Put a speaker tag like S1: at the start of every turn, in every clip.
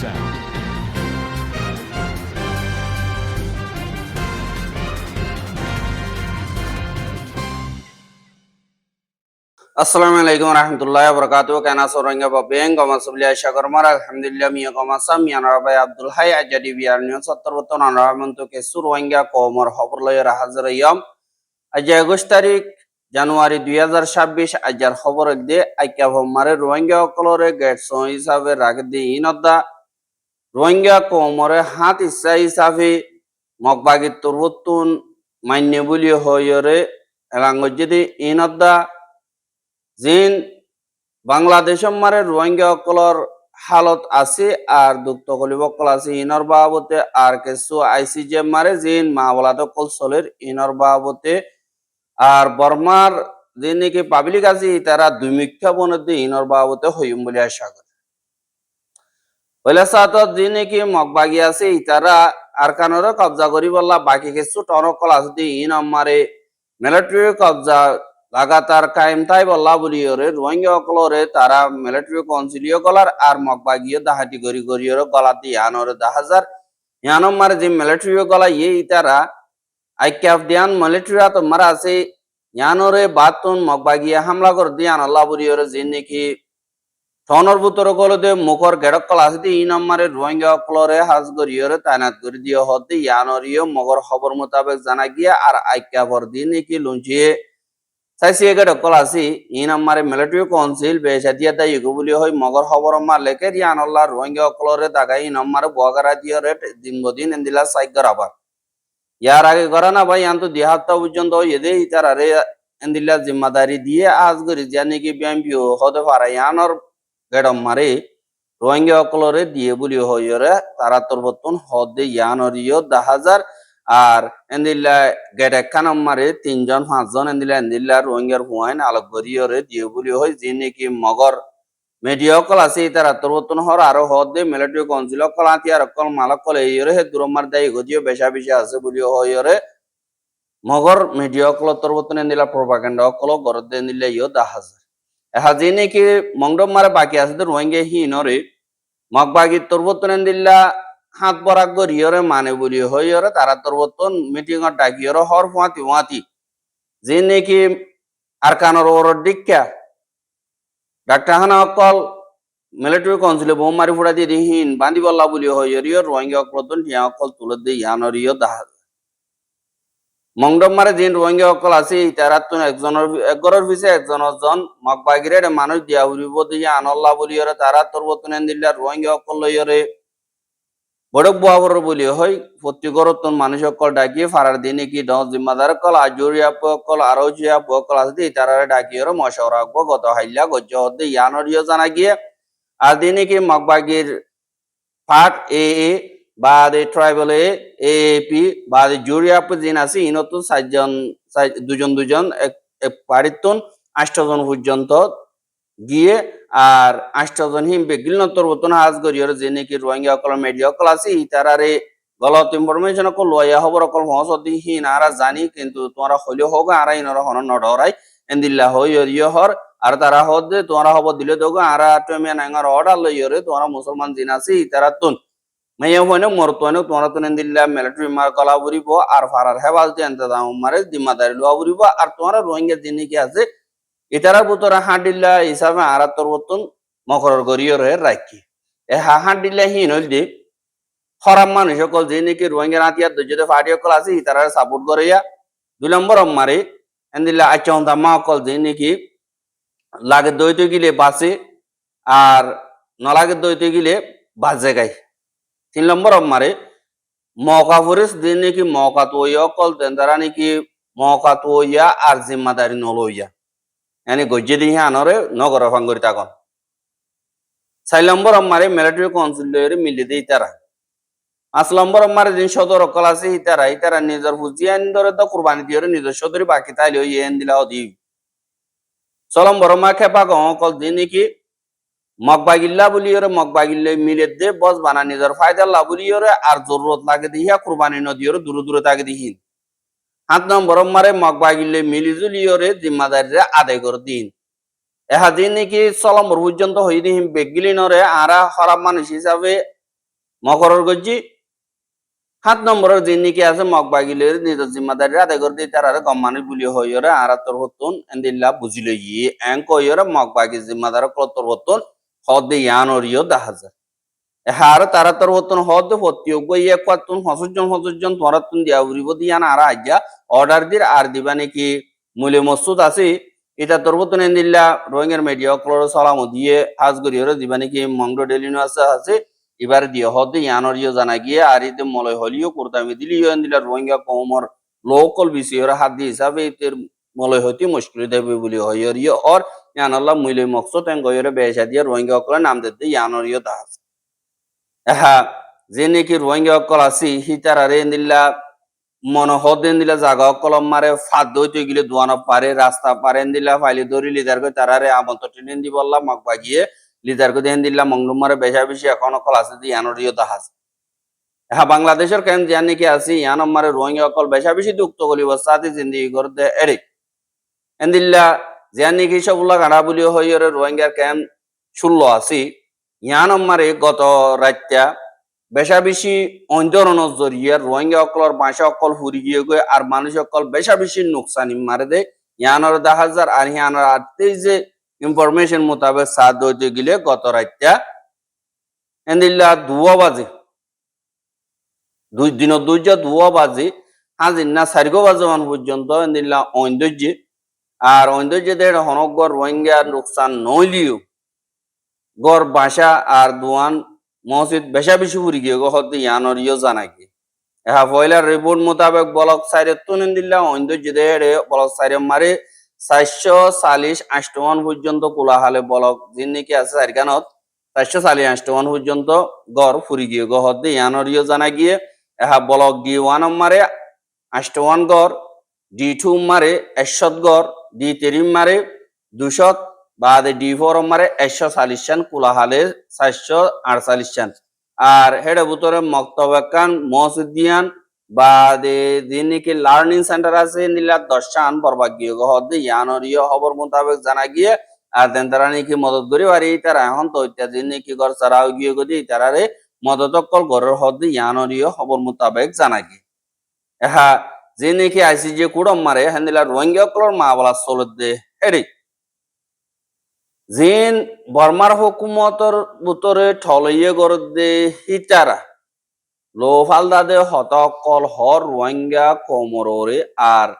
S1: sound.
S2: আসসালামু আলাইকুম রহমতুল্লাহ বরকাত কেনা সরঙ্গা বাবেং গমা সুবলিয়া শাকরমার আলহামদুলিল্লাহ মিয়া গমা সাম মিয়া নরাবাই আব্দুল হাই আজাদি বিয়ার নিয়ন সত্তর বতন আনারামন্ত কে সুরওয়াঙ্গা কমর খবর লয়ের হাজার ইয়াম আজ একুশ তারিখ জানুয়ারি দুই হাজার ছাব্বিশ আজার খবর দে আইকা ভমারে রোহিঙ্গা অকলরে গেটস হিসাবে রাখ দি ইনদ্দা রোহিঙ্গা কমরে হাত ইচ্ছা হিসাবে মগবাগি তুরবতুন মান্য বলি হইরে এলাঙ্গ যদি ইনদ্দা জিন বাংলাদেশ মারে রোহিঙ্গা অকলর হালত আছে আর দুঃখ কলিব অকল আছে ইনর বাবতে আর কিছু আইসি যে মারে জিন মা বলা তো কল চলের ইনর বাবতে। আর বর্মার যে নাকি পাবলিক আছে, তারা দুই মিথ্যা বনতে ইনর বাবতে হইম বলে আশা করে। পয়লা সাতত যে নাকি মগবাগি আছে তারা আর কানরে কবজা করি বললা, বাকি কিছু টনকল আছে ইন আমারে মিলিটারি কবজা লাগাতার কায়েম তাই বল্লা বলি ওরে রোহিঙ্গা অকলরে তারা মিলিটারি কনসিলিও গলার আর মগবাগিও দাহাটি গরি গরিয়র গলাতে ইয়ানরে দাহাজার। ইয়ানম মারে যে মিলিটারি গলা ইয়ে তারা আইক্যাফ দিয়ান মিলিটারি তোমার আছে। ইয়ানরে বাতুন মগবাগিয়া হামলা করে দিয়ান আল্লাহ বলি ওরে যে নাকি টনর ভিতর গলতে মুখর গেড়ক কল আছে ই নম্বরে রোহিঙ্গা অকলরে হাজ গরিয়রে তাইনাত করে দিয়ে হতে ইয়ানরিও মগর খবর মোতাবেক জানা গিয়া আর আইক্যাফর দিয়ে নাকি লুঞ্চিয়ে চাইছি এগারো কল আছি। ই নম্বরে মিলিটারি কাউন্সিল বেসাদিয়া দায়ী বলি হয় মগর খবর মার লেখে রিয়ানল্লাহ রোহিঙ্গা অকলরে দাগাই ই নম্বরে বগারা দিয়ে রেট দিন বদিন এন্দিলা সাইগার আবার ইয়ার আগে করা না ভাই আন্ত দুই সপ্তাহ পর্যন্ত এদে ইতার আরে এন্দিলা জিম্মাদারি দিয়ে, আজ করি যা নাকি বিএমপি হতে পারে ইয়ানর গেডম মারে, রোহিঙ্গা অকলরে দিয়ে বলি হইরে তারা তোর বর্তন হদে ইয়ানরিও দা হাজার আর এন্দিল্লা গেট একখান মারে, তিনজন, পাঁচজন এন্দিল্লা এন্দিল্লা রোহিঙ্গার হুয়াইন আলোক গরিয়রে দিয়ে বলি হয় যে নাকি মগর অকল আছে তারা তোর বর্তন হর আরও হদে মিলিটারি কাউন্সিল অকল আতি আর অকল, মালক কল এইরে হে দুরমার দায়ী গদিও বেশা বেশা আছে বলি হইরে মগর মিডিয়া অকল তোর বর্তন এন্দিল্লা প্রপাগান্ডা অকল, গরদে এন্দিল্লা দা মারে বাকি আছে তো রোহিঙ্গা হিনরে। মগবাগি তোর বর্তন এন্দিল্লা হাত বরাগ গরিয়রে মানে বলি হইরে তারা তোর বর্তন মিটিং ডাকিয়রে হর ফুয়াতি ফুয়াতি যে নাকি আর কানোর ওর ডিক্কা ডাক্তার হানা অকল মিলিটারি কাউন্সিলে বোম মারি ফুড়া দিয়ে দিহিন বান্ধি বল্লা বলি হইরিও রোহিঙ্গা অকল হিয়া অকল তুলে দিয়ে ইয়ানরিও দাহা মংডম মারে যিন রোহিঙ্গা অকল আছে তারা একজনের একগরের পিছে একজনের জন মগবাগিরে মানুষ দিয়া উড়িব দিয়ে আনল্লা বলিয়রে তারা তোর বতন দিল্লা রোহিঙ্গা অকল লইয়রে বড়ক বুয়াবর বলি হয় প্রত্যেকরত মানুষ অকল ডাকিয়ে ফারার দিনে কি ড জিম্মাদার কল আজুরিয়া অকল আরও জিয়া অকল আছে তারা ডাকিয়ে মশাও রাখব গত হাইলা গজ্জ হতে ইয়ানরিও জানা গিয়ে আর দিনে কি মগবাগির পার্ট এ এ বা দে ট্রাইবেল এ এপি বা দে জুরিয়াপ জিন আছে, ইনত চার- দুজন দুজন পারিতন আষ্টজন পর্যন্ত গিয়ে আর আষ্টজন হিম বেগিল তরবতন হাজ গরিয়র যে নাকি রোহিঙ্গা অকল, মিডিয়া অকল আছে, ইতারারে গলত ইনফরমেশন অকল, লয়া খবর অকল মহসদি হিন আরা জানি, কিন্তু তোমরা হইলে হোক আরা ইনর হন নডরাই, এন্দিল্লা হই ইয় হর, আর তারা হদ তোমরা হব দিলে দোগ, আরা টমিয়া নাঙ্গার অর্ডার লইয়রে তোমরা মুসলমান জিন আছে ইতারা মেয়ে হইনে মরতোনে তোমরা তুন এন্দিল্লা মিলিটারি মার কলা বুড়িব আর ফারার হেবাজ দিয়ে এন্তদাম মারে জিম্মাদারি লওয়া বুড়িব আর তোমরা রোহিঙ্গা জিনি কি আছে ইতারা বুতরা হাঁডিল্লা হিসাবে আরা তোর বতন মকরর গরিয়র হে রাখি এ হা হাঁডিল্লা হিন হইল দি খরাম মানুষ সকল যে নাকি রোহিঙ্গা নাতিয়ার দুজতে ফাটি সকল আছে ইতারা সাপোর্ট করে ইয়া দুই নম্বর মারে এন্দিল্লা আচন দামা অকল যে নাকি লাগে দইতে গিলে বাসে আর নলাগে দইতে গিলে বাজে গাই তিন নম্বর মারে মৌকা ফুরিস দিন নাকি মৌকা তো অকল দেন তারা নাকি মৌকা তো ইয়া আর জিম্মাদারি নলইয়া। yani গজ্জে দিয়ে আনরে, নগর ফাঙ্গরি তাকন চার নম্বর আমারে মিলিটারি কাউন্সিলরে মিলি দেই তারা। পাঁচ নম্বর আমারে দিন সদর অকল আছে ইতারা ইতারা নিজের হুজিয়ান ধরে তো কুরবানি দিয়ে নিজের সদরি বাকি তাইলে এন দিলা দি ছ নম্বর মা খেপা গো অকল দিন কি মগবাগিল্লা বলি ওরে মগবাগিল্লে মিলে দে, বস বানা নিজের ফায়দা লা বলি ওরে আর জরুরত লাগে দিহিয়া কুরবানি নদী ওরে দূরে দূরে থাকে দিহিন সাত নম্বর মারে মগবাগিলে মিলিজুলিয়রে জিম্মাদারিরে আদায় করে দিন। এহা দিন নাকি চলম্বর পর্যন্ত হই দিহিম বেগিলিনরে আরা খারাপ মানুষ হিসাবে মকরর গজ্জি। সাত নম্বরের যে নিকে আছে মগ বাগিলের নিজের জিম্মাদারি আদায় করে দিয়ে তারা গম মানুষ বুলি হইরে আর তোর হতুন, এন্দিল্লা বুঝিল ইয়ে এং কইরে মগ বাগি জিম্মাদার কলতর হতুন। হদে ইয়ান অরিয় দেখা যায় হার তারা তোর হতুন হদে হত্তি গো ইয়ে কাতুন হসজন হসজন দিয়া উড়িব দিয়ান আর আজ্ঞা। অর্ডার আর দিবা নাকি? মূল্য মসুদ আছে। এটা তোর হতুন এন্দিল্লা রোহিঙ্গার মিডিয়া ক্লোর সালাম দিয়ে হাজ গরিয়রে দিবা নাকি? মংডো ডেলিনো আছে আছে। এবার দিয়ে হদে ইয়ানর ইয়ে জানা গিয়ে আর ইতে মলয় হলিও করতামি দিলিও এন্দিল্লা রোহিঙ্গা কমর লোকল বিষয়ের হাত দিয়ে হিসাবে মলয় হতে মুশকিল দেবে বলে হইয়র ইয়ে। অর ইয়ানাল্লাহ মূল্য মকসদ এন গয়রে বেশা দিয়ে রোহিঙ্গা অকলে নাম দিতে ইয়ানর ইয়ে দাস। হ্যাঁ যে নাকি রোহিঙ্গা অকল আছি হিতারারে এন্দিল্লা মন হদেন দিলা জাগা কলম মারে, ফাদ দইতে গিলে দোয়ানো পারে, রাস্তা পারে দিলা ফাইলি ধরি লিদার কই তারারে আমন্ত টিনেন দি বললাম মগ বাগিয়ে লিদার কই দেন দিলা মংলুম মারে বেশা বেশি এখন কল আছে দি ইয়ানরিও দাহাজ হ্যাঁ বাংলাদেশের কেন জানি কি আছি ইয়ান মারে রোহিঙ্গা অকল বেশা বেশি দুঃখ করিব সাথে জিন্দিগি করতে এরে। এন্দিল্লা জানি কি সবুল্লা গাড়া বলি হইরে রোহিঙ্গার কেন ষোলো আছি ইয়ান মারে গত রাত্যা বেশা বেশি অঞ্জরণ জরিয়ে রোহিঙ্গা অকলর ভাষা অকল ফুরি গিয়ে গিয়ে আর মানুষ অকল বেশা বেশি নোকসানি মারে দে। ইয়ানোর দা হাজার আর ইয়ানোর আত্মীয় যে ইনফরমেশন মোতাবেক সাত হইতে গেলে গত রাতটা এন্দিল্লা দুয়া বাজে। দুই দিন দুইটা দুয়া বাজে। হাজির না চারিগো বাজে পর্যন্ত এন্দিল্লা ঐন্দর্য আর ঐন্দর্য দেড় হনগর রোহিঙ্গা নোকসান নইলিও গড় বাসা আর দোয়ান মসজিদ বেশা বেশি ফুরি গিয়ে হতে ইয়ানর ইয়ে জানা কি এহা ফয়লার রিপোর্ট মোতাবেক বলক সাইরে তুনেন দিল্লা যদি বলক সাইরে মারে চারশো চাল্লিশ আষ্টমান পর্যন্ত কোলাহালে বলক যিন নাকি আছে চারিখানত চারশো চাল্লিশ আষ্টমান পর্যন্ত গড় ফুরি গিয়ে গ হতে ইয়ানর ইয়ে জানা গিয়ে এহা বলক ডি ওয়ান মারে আষ্টমান গড়, ডি টু মারে একশত গড় ডি তিরিম মারে দুশত বাদে ডি ফোর মারে একশো চাল্লিশ চান কুলাহালে চারশো আটচাল্লিশ চান আর হেডে ভিতরে মক্তবাকান মসজিদিয়ান বাদে দিনকে লার্নিং সেন্টার আছে, নিলা দশান বরবাগ্য হদে ইয়ানরীয় খবর মোতাবেক জানা গিয়ে আর দেন তারা নাকি মদত করি পারি তারা এখন তো ইত্যাদি নাকি ঘর চারাও গিয়ে গদি মদত অকল ঘরের ইয়ানরীয় খবর মোতাবেক জানা গিয়ে। এহা যে নাকি আইসি যে কুড়ম মারে হেন্দিলা রোহিঙ্গা অকলর মা বলা চলত দে হেডি জিন বর্মার হুকুমতর বুতরে ঠলইয়ে গর দে হিতারা লো ফালদা দে হতকল হর রোহিঙ্গা কোমরে আর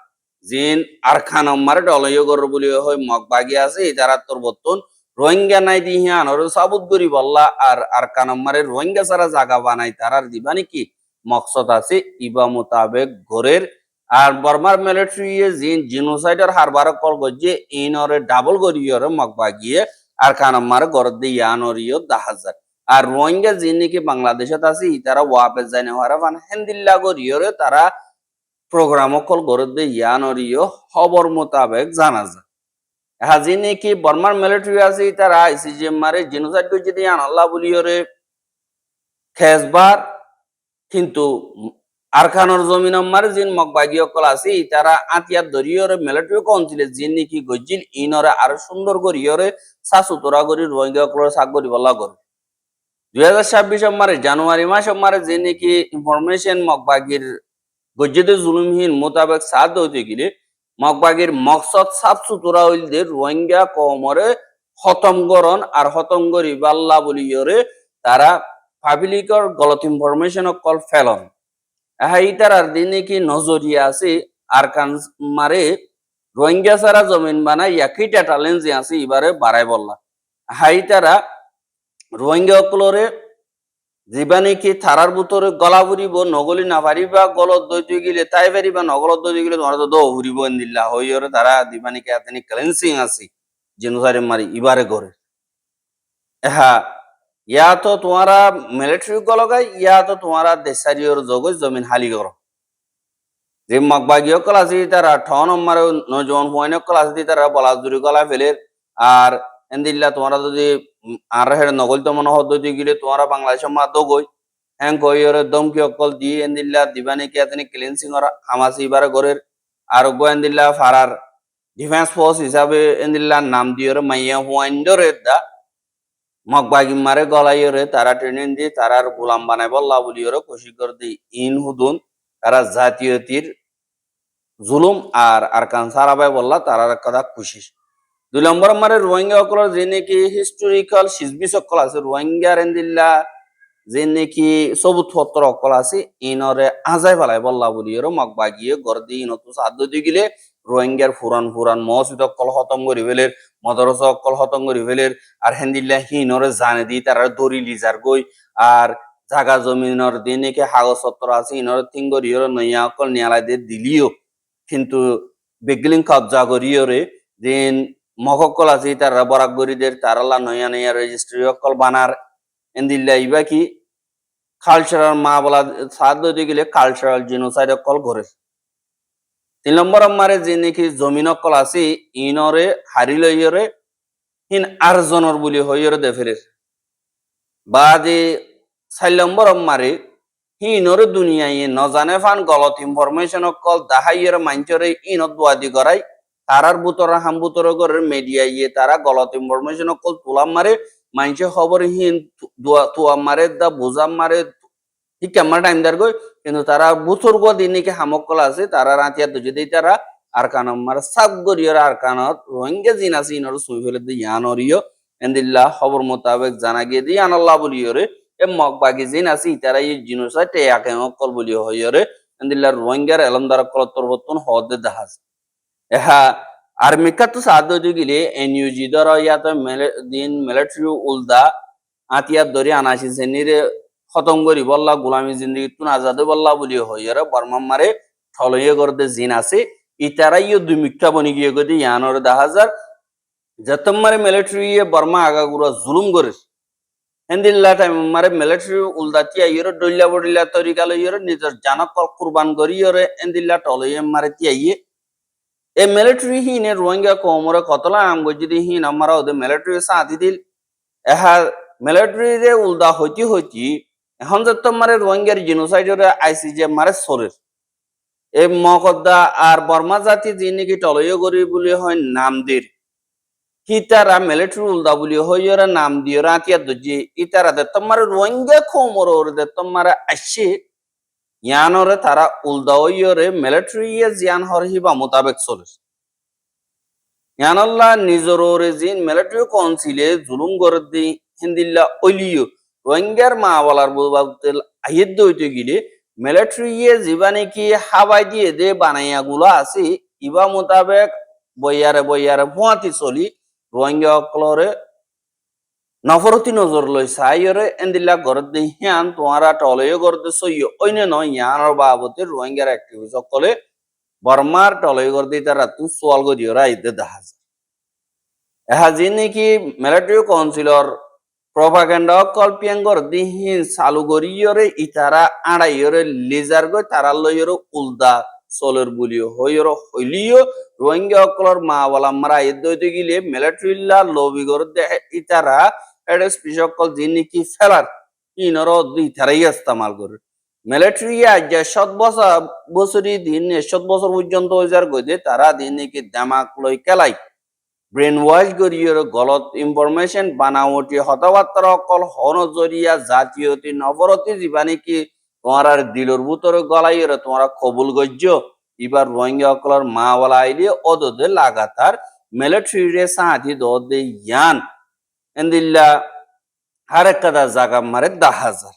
S2: জিন আর খানম্মারে ডলইয়ে গর বলি হয় মগবাগি আছে ইতারা তোর বর্তন রোহিঙ্গা নাই দি হিয়ান ওর সাবুত গরি বল্লা আর আর কানম্মারে রোহিঙ্গা সারা জায়গা বানাই তারার দিবা নাকি মকসদ আছে ইবা মোতাবেক ঘরের আর বর্মার মিলিটারি জিন জিনোসাইডার হারবার কল গজে ইনরে ডাবল গরিয়রে মগবা গিয়ে আর কানাম্মার গরদ দিয়ে ইয়ানরিও দাহাজার আর রোহিঙ্গা জিন নাকি বাংলাদেশত আছে, তারা ওয়াপে যায় না হারা মানে হেন্দিল্লা গরিয়রে তারা প্রোগ্রাম কল গরদ দিয়ে ইয়ানরিও খবর মোতাবেক জানা যায়। হাজি নাকি বর্মার মিলিটারি আছে, তারা আইসিজিএম মারে জিনোসাইড গজে দিয়ে আনাল্লাহ বলিয়রে খেসবার, কিন্তু আরখানোর জমিন মার জিন মগবাগি অকল আছে তারা আতিয়ার দরিয়রে মিলিটারি কনছিলে জিন নাকি গজিল ইনরে আরও সুন্দর করিয়রে সাসুতরা করি রোহিঙ্গা সাক করি বলা করে দুই হাজার ছাব্বিশ মারে জানুয়ারি মাস মারে যে নাকি ইনফরমেশন মগবাগির গজ্জিতে জুলুমহীন মোতাবেক সাথ হইতে গেলে, মগবাগির মকসদ সাফ সুতরা হইলদের রোহিঙ্গা কমরে খতম গরণ আর করি বাল্লা বলিয়রে তারা পাবলিকর গলত ইনফরমেশন কল ফেলন। হাইতার আর দিনে কি নজরিয়া আছে? আর কান মারে রোহিঙ্গা সারা জমিন বানাই একই টালেন যে আছে, এবারে বাড়াই বললা। হাইতারা রোহিঙ্গা অকলরে জীবানি কি থারার ভিতরে গলা ফুরিব নগলি না পারিবা গলত দইতে গেলে তাই পারিবা নগলত দইতে গেলে তোমার তো দো ফুরিব দিল্লা হইরে তারা দিবানি কে আতেনি ক্লেন্সিং আছে জেনুসারি মারি ইবারে করে। হ্যাঁ ইয়া তো তোমারা মিলিটারি গলগাই ইয়া তো তোমারা দেশারিয়র জগজ জমিন হালি কর যে মগবাগীয় কলা আছে তারা ঠন মারে নজন হুয়াইন কলা আছে তারা বলা জুরি গলা ফেলের আর এন্দিল্লা তোমরা যদি আর হেড নগল তো মনে হদ গেলে তোমরা বাংলাদেশের মা দগই হ্যাং কইরে দমকি অকল দি এন্দিল্লা দিবানি কে আতনি ক্লিনসিং ওরা হামাসি ইবারে গরের আর গো এন্দিল্লা ফারার ডিফেন্স ফোর্স হিসাবে এন্দিল্লা নাম দিয়র মাইয়া হুয়াইন দরে দা মগবাগি মারে গলাইরে তারা ট্রেনিং দি তারার গোলাম বানাই বল্লা বলিওরে খুশি করে দি ইন হুদুন, তারা জাতীয়তির জুলুম আর আরকান সারাবাই বললা তারার কথা খুশি। দুই নম্বর মারে রোহিঙ্গা সকলের যে নাকি হিস্টোরিক্যাল সিজবি সকল আছে, রোহিঙ্গা রেন্দিল্লা যে নাকি সবুত পত্র অকল আছে, ইনরে আজাই ফেলাই বল্লা বলি ওর মগ বাগিয়ে গর দি ইনত সাধ্য দি গিলে রোহিঙ্গার ফুরান ফুরান মসজিদ অকল খতম করি ফেলের মদরসা অকল খতম করি ফেলের আর হেন্দিল্লা হিনরে জানে দি তারা দরি লিজার গই, আর জাগা জমিনর দি নাকি কাগজ পত্র আছে ইনরে তিঙ্গরি ওর নইয়া অকল নিয়ালাই দিয়ে দিলিও। কিন্তু বেগলিং কবজা করিওরে দিন মহকল আছে, তারা বরাক গরিদের তারালা নয়া নয়া রেজিস্ট্রি অকল বানার। এন্দিল্লা ইবা কি কালচারাল মা বলা সাধ্য গেলে কালচারাল জিনোসাইড অকল ঘরে। তিন নম্বর আমারে যে নাকি জমিন অকল আছে, ইনরে হারি লইয়রে হিন আরজনের বুলি হইয়রে দেফেরে বা যে চার নম্বর আমারে হিনরে দুনিয়ায় নজানে ফান গলত ইনফরমেশন অকল দাহাইয়ের মাঞ্চরে ইনত দুয়াদি করাই তারার বুতর হাম বুতর করে মিডিয়া ইয়ে তারা গলত ইনফরমেশন অকল তুলাম মারে মাইনসে খবর হিন তুয়া মারে দা বুঝাম মারে ঠিক আমার টাইম দার গই কিন্তু তারা বুথর গো দিনকে হামকল আছে তারা রাতিয়া দুজে দেই তারা আর কান মার সাব গরিয়র আর কানত রোহিঙ্গা জিন ইনর সুই ফেলে দি ইয়ানরিও এন্দিল্লাহ খবর মোতাবেক জানা গিয়ে দি আনাল্লাহ বলিয়রে এ মগ বাগি জিন আছে তারা এই জিনুসাই টে আকে অকল বলিও হইয়রে এন্দিল্লাহ রোহিঙ্গার এলমদার কল তরবতন হদে দাহাজ এহা আর মিকাত সাধ্য গিলে এনইউজি ধর ইয়াত দিন মিলিটারি উলদা আতিয়ার ধরে আনাসি শ্রেণির খতম করি, বললা গোলামী জিন্দগি তুন আজাদে বললা বলি হইয়ারে বর্মা মারে ঠলইয়ে করতে জিন আছে। ইতারাই দুই মিথ্যা বনি গিয়ে গদি ইয়ানোর দাহাজার যতম মারে মিলিটারি বর্মা আগা গুড়া জুলুম করিস হেন্দিল্লা টাইম মারে মিলিটারি উলদাতিয়া ইয়রে ডইলা বডিলা তরিকা লইয়রে, নিজের জানক কুরবান করি ইয়রে এন্দিল্লা টলইয়ে মারে তিয়াইয়ে। এ মিলিটারি হিনে রোহিঙ্গা কোমরে কতলা আম যদি হিন, আমরা ওদের মিলিটারি সাথী দিল। এহা মিলিটারি রে উলদা হইতি হইতি এখন যে তোমার রোহিঙ্গার জিনোসাইডরে আইসিজে মারে সরের এই মকদ্দা আর বর্মা জাতি যে নাকি টলয় করি বলে হয় নাম দের। হিতারা মিলিটারি উলদা বলি হইয়রা নাম দিয়ে রাতিয়া দজি। ইতারা দে তোমার রোহিঙ্গা কোমর ওরে দে তোমার আসে ইয়ানরে তারা উলদা হইয়রে মিলিটারি জিয়ান হরহিবা মোতাবেক চলেছে ইয়ানল্লাহ নিজর ওরে জিন মিলিটারি কাউন্সিলে জুলুম করে দি, হিন্দিল্লা অলিও রোহিঙ্গার মা বলার বাবুতেল আহিদ হইতে গিলে মিলিটারি যিবা নাকি হাবাই দিয়ে দে বানাইয়া গুলো আছে ইবা মোতাবেক বইয়ারে বইয়ারে ভুয়াতি চলি, রোহিঙ্গা অকলরে নফরতি নজর লই সাইরে এন্দিল্লা গরদ দে হিয়ান তোমারা টলয়ে গরদ সইয়। অন্য নয়, ইয়ানোর বাবতে রোহিঙ্গার অ্যাক্টিভিস্ট সকলে বর্মার টলয়ে গরদ তারা তু সোয়াল গদিয়রা ইদে দাহাজ এহা যে নাকি মিলিটারি কাউন্সিলর প্রপাগান্ডা কল্পিয়াঙ্গর দিহিন চালু করিয়রে ইতারা আড়াইয়রে লিজার গই তারা লইয়রে উলদা চলের বুলিও হইয়র হইলিও রোহিঙ্গা অকলর মা বলা মারা ইদ্দইতে গিলে মিলিটারিল্লা লবি গর দেহে ইতারা এড স্পিসকল যিনি কি ফেলার, ইনর ইতারাই ইস্তেমাল করে। মিলিটারি আজ সত বছর, বছরই দিন, সত বছর পর্যন্ত হইজার গইতে তারা দিন কি দামাক লই কেলাই ব্রেন ওয়াশ করিয়ে গলত ইনফরমেশন বানাওটি হতবার্তার অকল হন জরিয়া জাতীয়তি নবরতি যিবা নাকি তোমার আর দিলর ভিতর গলাইয়ের তোমরা কবুল গজ্য। এবার রোহিঙ্গা অকলর মা বলা আইলে অদদে লাগাতার মিলিটারি রে সাহায্য দদে ইয়ান। এন্দিল্লা হারে কাদা জাগা মারে দা হাজার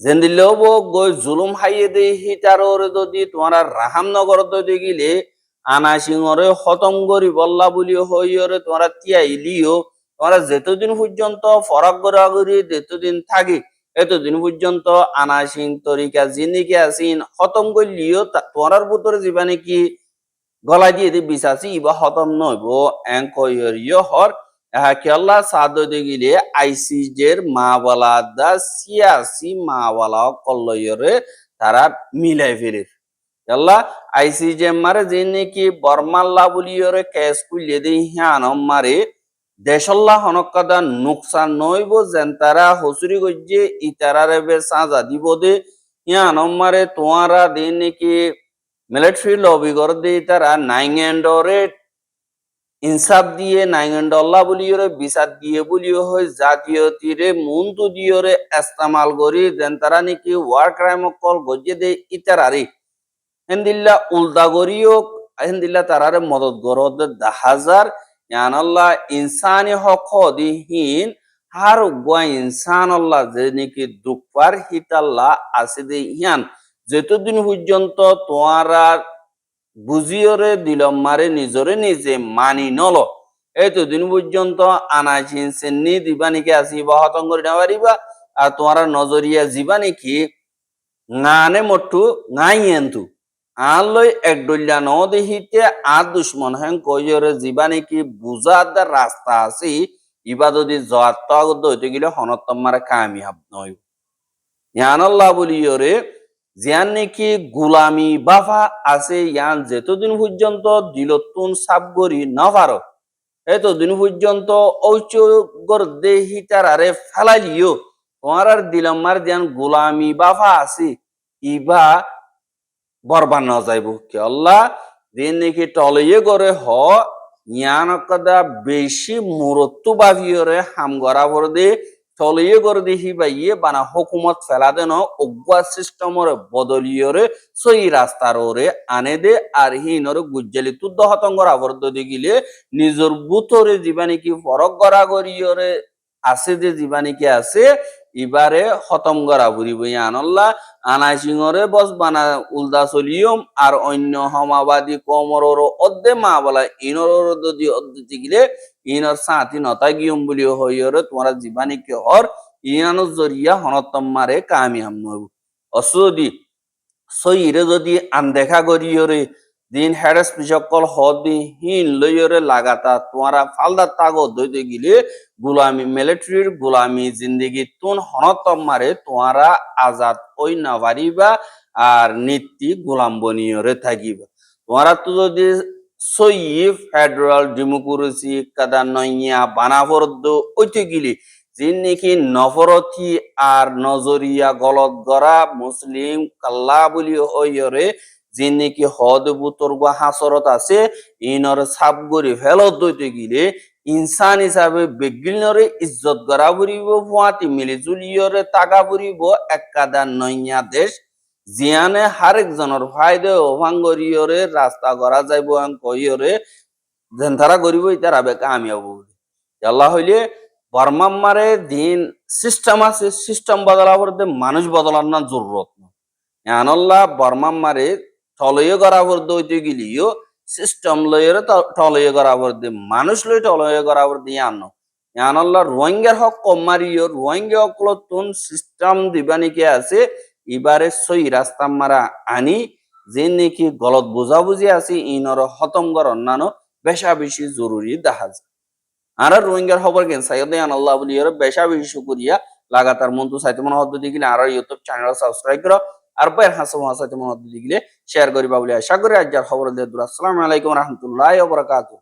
S2: জেন্দিল্লেও গই জুলুম হাইয়ে দে হিটার ওরে যদি তোমার রাহামনগর যদি গিলে আনা সিংহরে খতম করি, বল্লা বলি হইরে তোমরা তিয়াইলিও তোমরা যেতদিন পর্যন্ত ফরাক করা করি, যেতদিন থাকি, এতদিন পর্যন্ত আনা সিং তরিকা জিনিকে আসিন খতম করলিও তোমার ভিতরে যাবা নাকি গলা দিয়ে দি বিশ্বাসী ইবা খতম নইব এং কইরিও হর কেল্লা সাদ গিলে আইসিজের মা বলা দা সিয়াসি মা বলা কল্লয়রে তারা মিলাই ফেরে yalla আইসিজে মারে যে নাকি বর্মাল্লা বুলিয়রে কেস কুইলে দি হিয়ান মারে, দেশল্লা হনকদা নুকসান নইব যেন তারা হসুরি গজ্জে ইতারারে বে সাজা দিব দে। হিয়ান মারে তোয়ারা দে নাকি মিলিটারি লবি গর দে তারা নাইংল্যান্ডরে ইনসাফ দিয়ে নাইংল্যান্ডল্লা বুলিয়রে বিচার দিয়ে বুলিও হয় জাতীয় তীরে মন্তু দিয়রে এস্তামাল করি যেন তারা নাকি ওয়ার ক্রাইম কল গজ্জে দে ইতারারি। হেন্দিল্লা উল্টা করিও হেন্দিল্লা তারারে মদত গরদ দাহাজার ইয়ানাল্লাহ ইনসানি হক দিহীন হার গুয়া ইনসান আল্লাহ যে নাকি দুঃখার হিতাল্লাহ আছে দে ইয়ান যেতদিন পর্যন্ত তোমারা বুঝিওরে দিলম মারে নিজরে, নিজে মানি নল, এতদিন পর্যন্ত আনাইছিন চেন্নি দিবা নাকি আসি বা হতং করে না পারিবা, আর তোমার নজরিয়া যাবা নাকি নানে মট্টু নাই এন্তু। আন লই এক ডলিয়া ন দেহিতে আর দুশ্মন হেন কইরে নাকি বুঝার রাস্তা আছে, ইবা যদি জয়াত আগত হইতে গেলে হনত্তম মারে কামিয়াব নয় ইয়ানাল্লাহ বলিওরে জিয়ান নাকি গুলামি বাফা আছে, ইয়ান যেতদিন পর্যন্ত দিলতুন সাবগরি না পারো এতদিন পর্যন্ত ঔচগর দেহি তার আরে ফেলাইলিও তোমার আর দিলামার জিয়ান গুলামি বাফা আছে, ইবা বরবান না যাইব। কে আল্লাহ? দিন নাকি টলইয়ে করে হ ইয়ান কদা বেশি মুরত্তু বাভিয়রে হাম গড়া ভর দে, টলইয়ে করে দেখি বাইয়ে বানা হুকুমত ফেলা দেন অজ্ঞা সিস্টেমর বদলিয়রে সই রাস্তার ওরে আনে দে, আর হিনরে গুজ্জালি তুদ্দ হতঙ্গর আবর্দ দিগিলে নিজর বুতরে জীবানিকি ফরক গড়া গড়িয়রে আছে যে জীবানিকি আছে ইবারে খতম করা বুড়িব আনল্লা, আনাই সিংহরে বস বানা উলদা চলিয়ম, আর অন্য সমাবাদী কমরর অর্ধে মা বলা ইনর যদি অর্ধে গিলে ইনর সাথী নতা গিয়ম বুলি হইরে তোমার জীবানী কে হর ইনানোর জরিয়া হনতম মারে কামিয়াম নব অসদি, সইরে যদি আনদেখা করিয়রে দিন হেডেস পিসকল হদি হিন লইরে লাগাতা তোমারা ফালদা তাগো দইতে গিলে গুলামি মিলিটারির গুলামি জিন্দিগি তুন হনতম মারে তোমারা আজাদ ওই না পারিবা আর নীতি গোলাম বনিয়রে থাকিবা। তোমারা তো যদি সই ফেডারাল ডেমোক্রেসি কাদা নইয়া বানাফরদ ওইতে গিলি যিন নাকি নফরথি আর নজরিয়া গলত গড়া মুসলিম কাল্লা বলি হইরে যিন নাকি হদ বুতর গা হাসরত আছে? ইনর সাপ গরি ফেলত দইতে গিলে ইনসান হিসাবে বেগিলরে ইজ্জত গড়া ফুরিব ফুয়াতি মিলি জুলিয়রে তাগা ফুরিব একাদা নইয়া দেশ। জিয়ানে হারেক জনের ফায়দে অভাঙ্গরিয়রে রাস্তা গড়া যাইব কইয়রে যেন তারা গরিব ইতার আবে কামিয়াব আল্লাহ হইলে বর্মাম্মারে দিন সিস্টেম আছে, সিস্টেম বদলা করতে মানুষ বদলার না। জরুরত না আনল্লাহ বর্মাম্মারে টলয়ে করতে হইতে গেলিও সিস্টেম লয়ের টলয়ে করতে মানুষ লই টলয়ে আনো আনল্লাহ রোহিঙ্গার হক কম মারিও, রোহিঙ্গা হকল তুন সিস্টেম দিবানিকে আছে, এবারে সই রাস্তা মারা আনি, যে নাকি গলত বুঝাবুঝি আছে, ইনর হতম কর অন্যান্য বেশা বেশি জরুরি দেখা যায় আর রোহিঙ্গার খবর কেন সাইয়দে আল্লাহ বলি বেশা বেশি শুকরিয়া, লাগাতার মন্তু সাইতে মনে হদ্দ দিগিলে আর ইউটিউব চ্যানেল সাবস্ক্রাইব করো আর বাইর হাসা মহা সাইতে মনে হদ্দ দিগিলে শেয়ার করিবা বলে আশা করি আজ খবর দিয়ে আসসালামু আলাইকুম রহমতুল্লাহ বারাকাতুহু।